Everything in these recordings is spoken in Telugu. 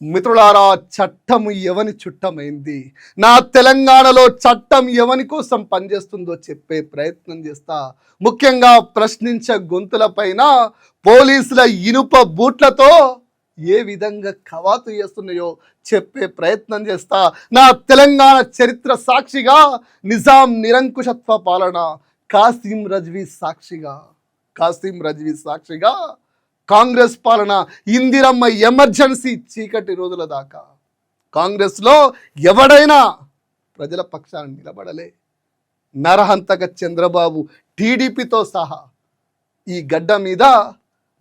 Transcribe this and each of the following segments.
మిత్రులారా చట్టం ఎవని చుట్టమైంది? నా తెలంగాణలో చట్టం ఎవని కోసం పనిచేస్తుందో చెప్పే ప్రయత్నం చేస్తా. ముఖ్యంగా ప్రశ్నించే గొంతులపైన పోలీసుల ఇనుప బూట్లతో ఏ విధంగా కవాతు చేస్తున్నాయో చెప్పే ప్రయత్నం చేస్తా. నా తెలంగాణ చరిత్ర సాక్షిగా నిజాం నిరంకుశత్వ పాలన కాసిం రజ్వీ సాక్షిగా కాసిం రజ్వీ సాక్షిగా కాంగ్రెస్ పాలన ఇందిరమ్మ ఎమర్జెన్సీ చీకటి రోజుల దాకా. కాంగ్రెస్లో ఎవడైనా ప్రజల పక్షాన్ని నిలబడలే. నరహంతక చంద్రబాబు టీడీపీతో సహా ఈ గడ్డ మీద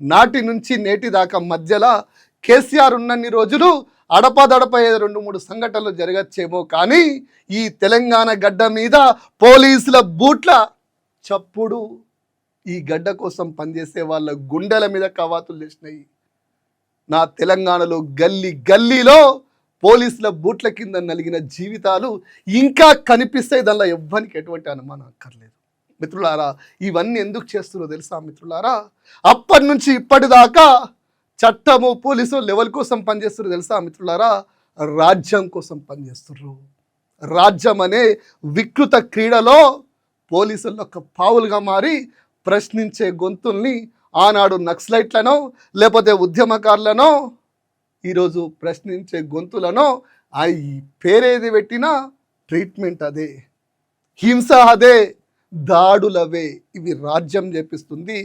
నాటి నుంచి నేటి దాకా మధ్యలో కేసీఆర్ ఉన్నన్ని రోజులు అడపదడప రెండు మూడు సంఘటనలు జరగచ్చేమో కానీ ఈ తెలంగాణ గడ్డ మీద పోలీసుల బూట్ల చప్పుడు ఈ గడ్డ కోసం పనిచేసే వాళ్ళ గుండెల మీద కవాతులు చేసినాయి నా తెలంగాణలో గల్లీ గల్లీలో పోలీసుల బూట్ల కింద నలిగిన జీవితాలు ఇంకా కనిపిస్తాయి దానిలో ఎవ్వరికి ఎటువంటి అనుమానం అక్కర్లేదు. మిత్రులారా ఇవన్నీ ఎందుకు చేస్తున్నారో తెలుసా మిత్రులారా? అప్పటి నుంచి ఇప్పటిదాకా చట్టము పోలీసు లెవెల్ కోసం పనిచేస్తున్నారు తెలుసా మిత్రులారా? రాజ్యం కోసం పనిచేస్తున్నారు రాజ్యం అనే వికృత క్రీడలో పోలీసుల్లో ఒక పావులుగా మారి ప్రశ్నించే గొంతుల్ని ఆనాడు నక్సలైట్లనో లేకపోతే ఉద్యమకారులనో ఈరోజు ప్రశ్నించే గొంతులనో ఆ ఈ పేరేది పెట్టినా ట్రీట్మెంట్ అదే. హింస అదే దాడులవే ఇవి రాజ్యం చేపిస్తుంది.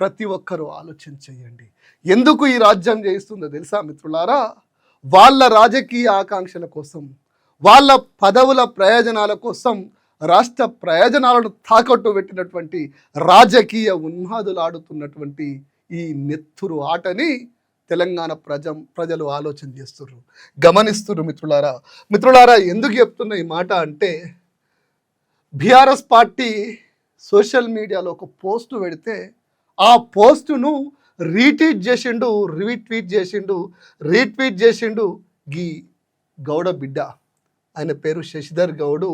ప్రతి ఒక్కరూ ఆలోచన చేయండి. ఎందుకు ఈ రాజ్యం చేయిస్తుందో తెలుసా మిత్రులారా? వాళ్ళ రాజకీయ ఆకాంక్షల కోసం వాళ్ళ పదవుల ప్రయోజనాల కోసం రాష్ట్ర ప్రయోజనాలను తాకట్టు పెట్టినటువంటి రాజకీయ ఉన్మాదులు ఆడుతున్నటువంటి ఈ నెత్తురు ఆటని తెలంగాణ ప్రజ ప్రజలు ఆలోచన చేస్తున్నారు గమనిస్తున్నారు మిత్రులారా. మిత్రులారా ఎందుకు చెప్తున్న ఈ మాట అంటే బీఆర్ఎస్ పార్టీ సోషల్ మీడియాలో ఒక పోస్ట్ పెడితే ఆ పోస్టును రీట్వీట్ చేసిండు రీట్వీట్ చేసిండు రీట్వీట్ చేసిండు గీ గౌడ బిడ్డ. ఆయన పేరు శశిధర్ గౌడు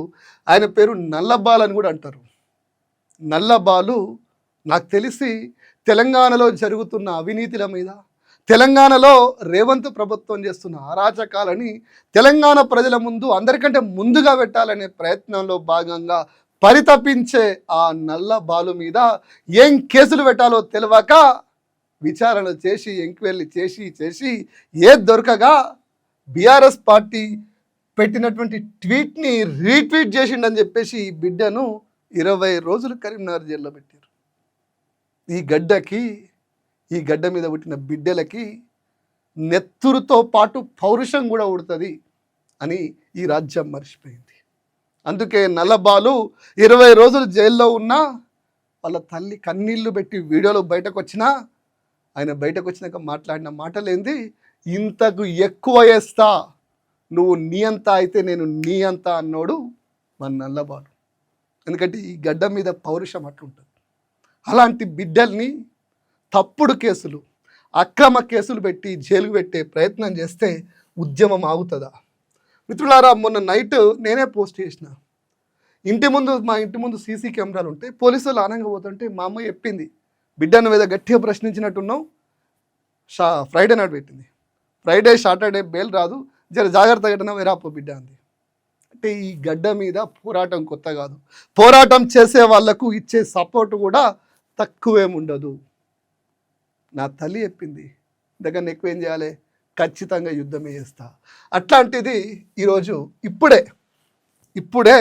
ఆయన పేరు నల్లబాల్ అని కూడా అంటారు. నల్లబాలు నాకు తెలిసి తెలంగాణలో జరుగుతున్న అవినీతిల మీద తెలంగాణలో రేవంత్ ప్రభుత్వం చేస్తున్న అరాచకాలని తెలంగాణ ప్రజల ముందు అందరికంటే ముందుగా పెట్టాలనే ప్రయత్నంలో భాగంగా పరితపించే ఆ నల్ల బాలు మీద ఏం కేసులు పెట్టాలో తెలియక విచారణ చేసి ఎంక్వైరీ చేసి చేసి ఏది దొరకగా బీఆర్ఎస్ పార్టీ పెట్టినటువంటి ట్వీట్ని రీట్వీట్ చేసిండని చెప్పేసి ఈ బిడ్డను ఇరవై రోజులు కరీంనగర్ జైల్లో పెట్టారు ఈ గడ్డకి ఈ గడ్డ మీద పుట్టిన బిడ్డలకి నెత్తురుతో పాటు పౌరుషం కూడా ఉడుతుంది అని ఈ రాజ్యం మర్చిపోయింది. అందుకే నల్లబాలు ఇరవై రోజులు జైల్లో ఉన్నా వాళ్ళ తల్లి కన్నీళ్ళు పెట్టి వీడియోలో బయటకు వచ్చినా ఆయన బయటకు వచ్చినాక మాట్లాడిన మాటలేంది? ఇంతకు ఎక్కువ వేస్తా నువ్వు నీ అంతా అయితే నేను నీ అంతా అన్నోడు మన నల్లబాలు ఎందుకంటే ఈ గడ్డ మీద పౌరుషం అట్లుంటుంది. అలాంటి బిడ్డల్ని తప్పుడు కేసులు అక్రమ కేసులు పెట్టి జైలుకు పెట్టే ప్రయత్నం చేస్తే ఉద్యమం ఆగుతుందా? మిత్రులారా మొన్న నైట్ నేనే పోస్ట్ చేసిన. ఇంటి ముందు మా ఇంటి ముందు సీసీ కెమెరాలు ఉంటాయి పోలీసులు ఆనంగా పోతుంటే మా అమ్మ చెప్పింది బిడ్డను మీద గట్టిగా ప్రశ్నించినట్టున్నావు షా ఫ్రైడే నాడు పెట్టింది. ఫ్రైడే సాటర్డే బెయిల్ రాదు జర జాగ్రత్త గట్టన వేరాపో బిడ్డ అంది. అంటే ఈ గడ్డ మీద పోరాటం కొత్త కాదు. పోరాటం చేసే వాళ్ళకు ఇచ్చే సపోర్ట్ కూడా తక్కువేముండదు నా తల్లి చెప్పింది దగ్గర ఎక్కువ ఏం చేయాలి? ఖచ్చితంగా యుద్ధమే చేస్తా. అట్లాంటిది ఈరోజు ఇప్పుడే ఇప్పుడే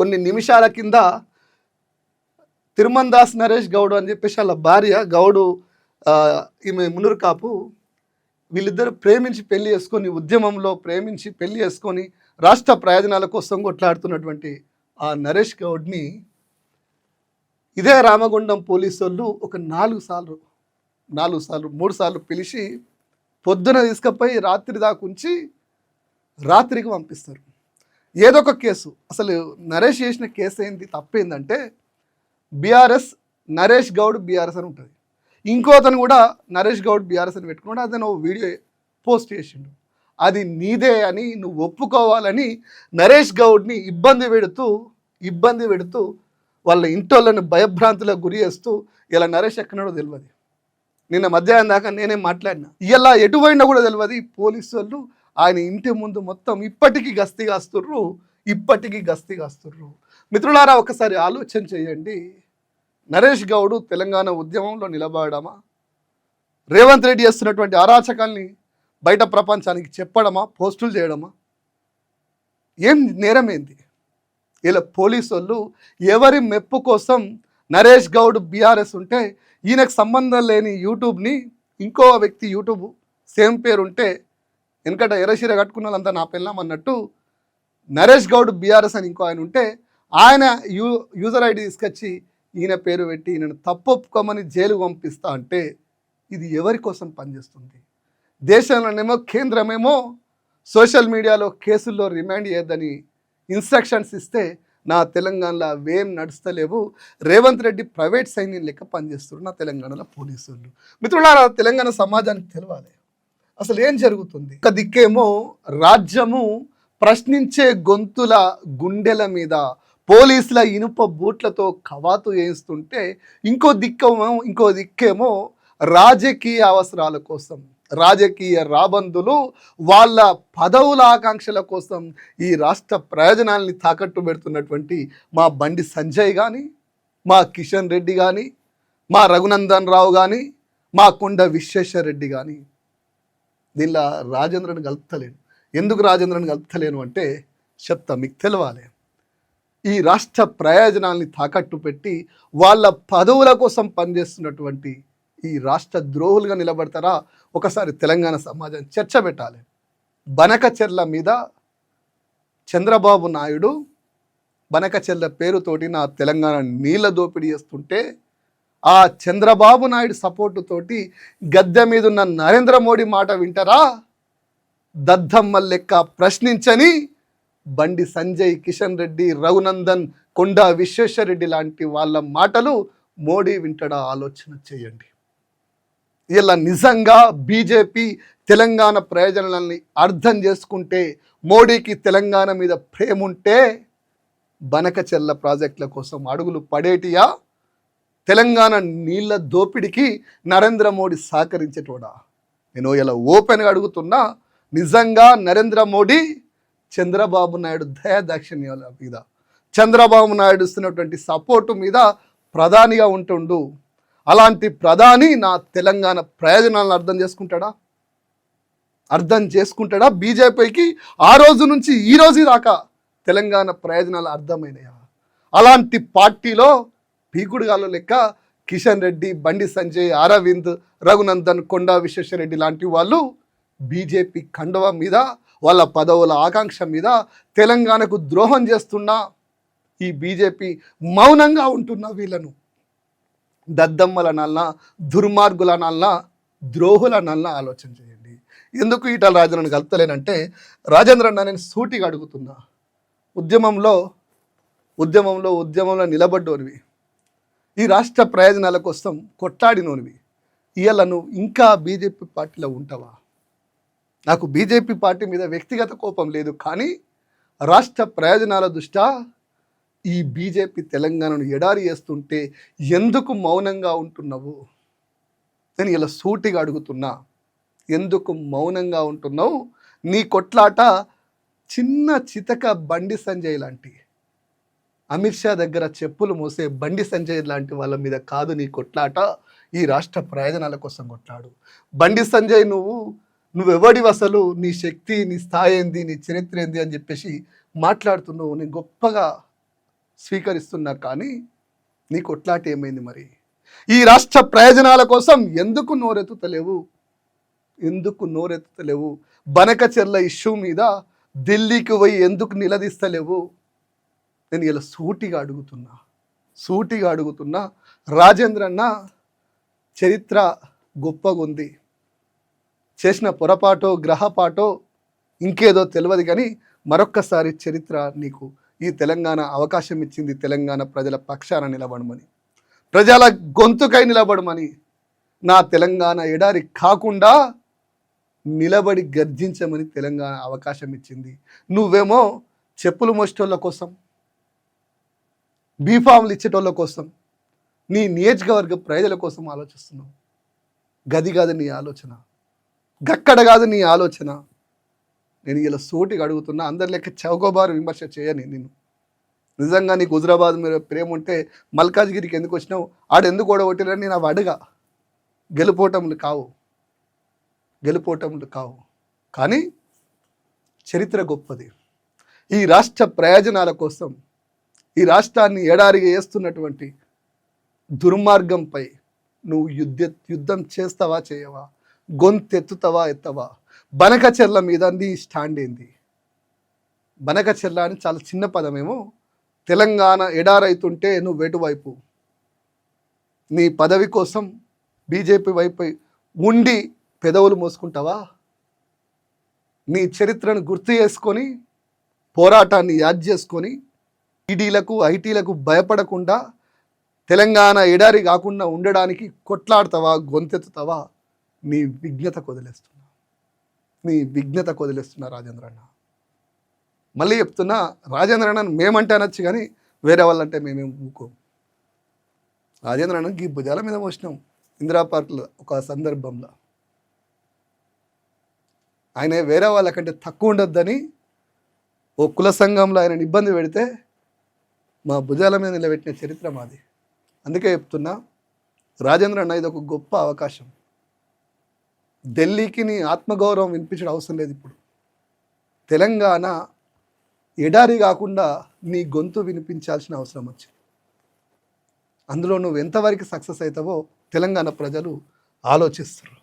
కొన్ని నిమిషాల కింద తిరుమన్ దాస్ నరేష్ గౌడ్ అని చెప్పేసి వాళ్ళ భార్య గౌడు ఈమె మునురు కాపు వీళ్ళిద్దరు ప్రేమించి పెళ్ళి చేసుకొని ఉద్యమంలో ప్రేమించి పెళ్ళి చేసుకొని రాష్ట్ర ప్రయోజనాల కోసం కొట్లాడుతున్నటువంటి ఆ నరేష్ గౌడ్ని ఇదే రామగుండం పోలీసు వాళ్ళు ఒక నాలుగు సార్లు నాలుగు సార్లు మూడు సార్లు పిలిచి పొద్దున తీసుకుపోయి రాత్రి దాకా ఉంచి రాత్రికి పంపిస్తారు. ఏదో ఒక కేసు. అసలు నరేష్ చేసిన కేసు ఏంటి తప్పేందంటే బీఆర్ఎస్ నరేష్ గౌడ్ బీఆర్ఎస్ అని ఉంటుంది. ఇంకో అతను కూడా నరేష్ గౌడ్ బీఆర్ఎస్ అని పెట్టుకున్నాడు. అతను ఓ వీడియో పోస్ట్ చేసిండు. అది నీదే అని నువ్వు ఒప్పుకోవాలని నరేష్ గౌడ్ని ఇబ్బంది పెడుతూ ఇబ్బంది పెడుతూ వాళ్ళ ఇంటోళ్ళని భయభ్రాంతులకు గురి చేస్తూ ఇలా నరేష్ ఎక్కడో తెలియదు నిన్న మధ్యాహ్నం దాకా నేనే మాట్లాడినా. ఇలా ఎటు కూడా తెలియదు పోలీసు వాళ్ళు ఆయన ఇంటి ముందు మొత్తం ఇప్పటికీ గస్తీ కాస్తుర్రు ఇప్పటికీ గస్తీ కాస్తుర్రు. మిత్రులారా ఒకసారి ఆలోచన చేయండి. నరేష్ గౌడ్ తెలంగాణ ఉద్యమంలో నిలబడమా? రేవంత్ రెడ్డి చేస్తున్నటువంటి అరాచకాల్ని బయట ప్రపంచానికి చెప్పడమా? పోస్టులు చేయడమా? ఏం నేరం ఏంది? ఇలా పోలీసు వాళ్ళు ఎవరి మెప్పు కోసం నరేష్ గౌడ్ బీఆర్ఎస్ ఉంటే ఈయనకు సంబంధం లేని యూట్యూబ్ని ఇంకో వ్యక్తి యూట్యూబ్ సేమ్ పేరు ఉంటే వెనకట ఎరశీర కట్టుకున్న వాళ్ళంతా నా పెళ్ళాం అన్నట్టు నరేష్ గౌడ్ బీఆర్ఎస్ అని ఇంకో ఆయన ఉంటే ఆయన యూ యూజర్ ఐడి తీసుకొచ్చి ఈయన పేరు పెట్టి ఈయనను తప్పొప్పుకోమని జైలు పంపిస్తా అంటే ఇది ఎవరి కోసం పనిచేస్తుంది? దేశంలోనేమో కేంద్రమేమో సోషల్ మీడియాలో కేసుల్లో రిమాండ్ చేయొద్దని ఇన్స్ట్రక్షన్స్ ఇస్తే నా తెలంగాణలో అవేం నడుస్తలేవు. రేవంత్ రెడ్డి ప్రైవేట్ సైన్యం లెక్క పనిచేస్తున్నారు నా తెలంగాణలో పోలీసులు. మిత్రులారా తెలంగాణ సమాజానికి తెలవాలి. అసలు ఏం జరుగుతుంది? ఒక దిక్కేమో రాజ్యము ప్రశ్నించే గొంతుల గుండెల మీద పోలీసుల ఇనుప బూట్లతో కవాతు వేయిస్తుంటే ఇంకో దిక్కేమో ఇంకో దిక్కేమో రాజకీయ అవసరాల కోసం రాజకీయ రాబందులు వాళ్ళ పదవుల ఆకాంక్షల కోసం ఈ రాష్ట్ర ప్రయోజనాల్ని తాకట్టు పెడుతున్నటువంటి మా బండి సంజయ్ కానీ మా కిషన్ రెడ్డి కానీ మా రఘునందన్ రావు కానీ మా కొండ విశ్వేశ్వరరెడ్డి కానీ దీనిలో రాజేంద్రను కలుపుతలేను. ఎందుకు రాజేంద్రను కలుపుతలేను అంటే చెప్తా మీకు తెలవాలి. ఈ రాష్ట్ర ప్రయోజనాల్ని తాకట్టు పెట్టి వాళ్ళ పదవుల కోసం పనిచేస్తున్నటువంటి ఈ రాష్ట్ర ద్రోహులుగా నిలబడతారా? ఒకసారి తెలంగాణ సమాజం చర్చ పెట్టాలి. బనకచెర్ల మీద చంద్రబాబు నాయుడు బనకచెర్ల పేరుతోటి నా తెలంగాణ నీళ్ళ దోపిడీ చేస్తుంటే ఆ చంద్రబాబు నాయుడు సపోర్టుతోటి గద్దె మీద ఉన్న నరేంద్ర మోడీ మాట వింటారా? దద్దమ్మ లెక్క ప్రశ్నించని బండి సంజయ్ కిషన్ రెడ్డి రఘునందన్ కొండా విశ్వేశ్వరరెడ్డి లాంటి వాళ్ళ మాటలు మోడీ వింటడా ఆలోచన చేయండి. ఇలా నిజంగా బీజేపీ తెలంగాణ ప్రయోజనాలని అర్థం చేసుకుంటే మోడీకి తెలంగాణ మీద ప్రేమ ఉంటే బనకచెల్ల ప్రాజెక్టుల కోసం అడుగులు పడేటియా? తెలంగాణ నీళ్ళ దోపిడికి నరేంద్ర మోడీ సహకరించేటోడా? నేను ఇలా ఓపెన్గా అడుగుతున్నా నిజంగా నరేంద్ర మోడీ చంద్రబాబు నాయుడు దయాదాక్షిణ్యాల మీద. చంద్రబాబు నాయుడు ఇస్తున్నటువంటి సపోర్టు మీద ప్రధానిగా ఉంటుండు. అలాంటి ప్రధాని నా తెలంగాణ ప్రయోజనాలను అర్థం చేసుకుంటాడా? అర్థం చేసుకుంటాడా? బీజేపీకి ఆ రోజు నుంచి ఈ రోజు దాకా తెలంగాణ ప్రయోజనాలు అర్థమైనయా? అలాంటి పార్టీలో పీకుడుగాలు లెక్క కిషన్ రెడ్డి బండి సంజయ్ అరవింద్ రఘునందన్ కొండా విశ్వేశ్వరరెడ్డి లాంటి వాళ్ళు బీజేపీ కండవ మీద వాళ్ళ పదవుల ఆకాంక్ష మీద తెలంగాణకు ద్రోహం చేస్తున్న ఈ బీజేపీ మౌనంగా ఉంటున్న వీళ్ళను. దద్దమ్మల నల్ల దుర్మార్గుల నల్ల ద్రోహుల నల్ల ఆలోచన చేయండి. ఎందుకు ఈటల రాజేంద్రను కలుపుతలేనంటే రాజేంద్ర అన్న నేను సూటిగా అడుగుతున్నా. ఉద్యమంలో ఉద్యమంలో ఉద్యమంలో నిలబడ్డోనివి. ఈ రాష్ట్ర ప్రయోజనాల కోసం కొట్లాడినోనివి. ఇవాళ నువ్వు ఇంకా బీజేపీ పార్టీలో ఉంటావా? నాకు బీజేపీ పార్టీ మీద వ్యక్తిగత కోపం లేదు కానీ రాష్ట్ర ప్రయోజనాల దృష్ట్యా ఈ బీజేపీ తెలంగాణను ఎడారి చేస్తుంటే ఎందుకు మౌనంగా ఉంటున్నావు? నేను ఇలా సూటిగా అడుగుతున్నా. ఎందుకు మౌనంగా ఉంటున్నావు? నీ కొట్లాట చిన్న చితక బండి సంజయ్ లాంటి. అమిత్ షా దగ్గర చెప్పులు మోసే బండి సంజయ్ లాంటి వాళ్ళ మీద కాదు నీ కొట్లాట. ఈ రాష్ట్ర ప్రయోజనాల కోసం కొట్లాడు. బండి సంజయ్ నువ్వు నువ్వెవడి అసలు నీ శక్తి నీ స్థాయి ఏంది? నీ చరిత్ర ఏంది? అని చెప్పేసి మాట్లాడుతున్నావు నేను గొప్పగా స్వీకరిస్తున్నా. కానీ నీ కొట్లాట ఏమైంది మరి? ఈ రాష్ట్ర ప్రయోజనాల కోసం ఎందుకు నోరెత్తుతలేవు? ఎందుకు నోరెత్తుతలేవు? బనకచెర్ల ఇష్యూ మీద ఢిల్లీకి పోయి ఎందుకు నిలదీస్తలేవు? నేను ఇలా సూటిగా అడుగుతున్నా సూటిగా అడుగుతున్నా. రాజేంద్రన్న చరిత్ర గొప్పగా ఉంది చేసిన పొరపాటో గ్రహపాటో ఇంకేదో తెలియదు కానీ మరొక్కసారి చరిత్ర నీకు ఈ తెలంగాణ అవకాశం ఇచ్చింది తెలంగాణ ప్రజల పక్షాన నిలబడమని. ప్రజల గొంతుకై నిలబడమని నా తెలంగాణ ఎడారి కాకుండా నిలబడి గర్జించమని తెలంగాణ అవకాశం ఇచ్చింది. నువ్వేమో చెప్పులు మోసేటోళ్ళ కోసం బీఫామ్లు ఇచ్చేటోళ్ళ కోసం నీ నియోజకవర్గ ప్రజల కోసం ఆలోచిస్తున్నావు. గది కాదు నీ ఆలోచన. గక్కడ కాదు నీ ఆలోచన. నేను ఇలా సూటిగా అడుగుతున్నా అందరి లెక్క చౌకబారు విమర్శ చేయని నేను నిజంగా నీకు హుజరాబాద్ మీద ప్రేమ ఉంటే మల్కాజ్గిరికి ఎందుకు వచ్చినావు? ఆడు ఎందుకు ఓడగొట్టిరని నేను అవి అడగా. గెలుపోటములు కావు. గెలుపోటములు కావు. కానీ చరిత్ర గొప్పది. ఈ రాష్ట్ర ప్రయోజనాల కోసం ఈ రాష్ట్రాన్ని ఎడారిగా వేస్తున్నటువంటి దుర్మార్గంపై నువ్వు యుద్ధ యుద్ధం చేస్తావా చేయవా? గొంతెత్తుతావా ఎత్తవా? బనకచెర్ల మీద నీ స్టాండ్ ఏంది? బనకచెర్ల అని చాలా చిన్న పదమేమో. తెలంగాణ ఎడారైతుంటే నువ్వు వెటువైపు నీ పదవి కోసం బీజేపీ వైపు ఉండి పెదవులు మోసుకుంటావా? నీ చరిత్రను గుర్తు చేసుకొని పోరాటాన్ని యాద్ చేసుకొని ఈడీలకు ఐటీలకు భయపడకుండా తెలంగాణ ఎడారి కాకుండా ఉండడానికి కొట్లాడతావా గొంతెత్తుతావా? నీ విజ్ఞత వదిలేస్తున్నా నీ విజ్ఞత వదిలేస్తున్నా రాజేంద్ర అన్న మళ్ళీ చెప్తున్నా రాజేంద్ర అన్న మేమంటే అనొచ్చు కానీ వేరే వాళ్ళంటే మేమేం ఊకోం. రాజేంద్ర అన్న ఈ భుజాల మీద మోసినాం ఇందిరా పార్క్లో ఒక సందర్భంలో. ఆయన వేరే వాళ్ళకంటే తక్కువ ఉండొద్దని ఓ కుల సంఘంలో ఆయన ఇబ్బంది పెడితే మా భుజాల మీద నిలబెట్టిన చరిత్ర మాది. అందుకే చెప్తున్నా రాజేంద్ర అన్న ఇది ఒక గొప్ప అవకాశం. ఢిల్లీకి నీ ఆత్మగౌరవం వినిపించడం అవసరం లేదు ఇప్పుడు. తెలంగాణ ఎడారి కాకుండా నీ గొంతు వినిపించాల్సిన అవసరం వచ్చింది. అందులో నువ్వు ఎంతవరకు సక్సెస్ అవుతావో తెలంగాణ ప్రజలు ఆలోచిస్తారు.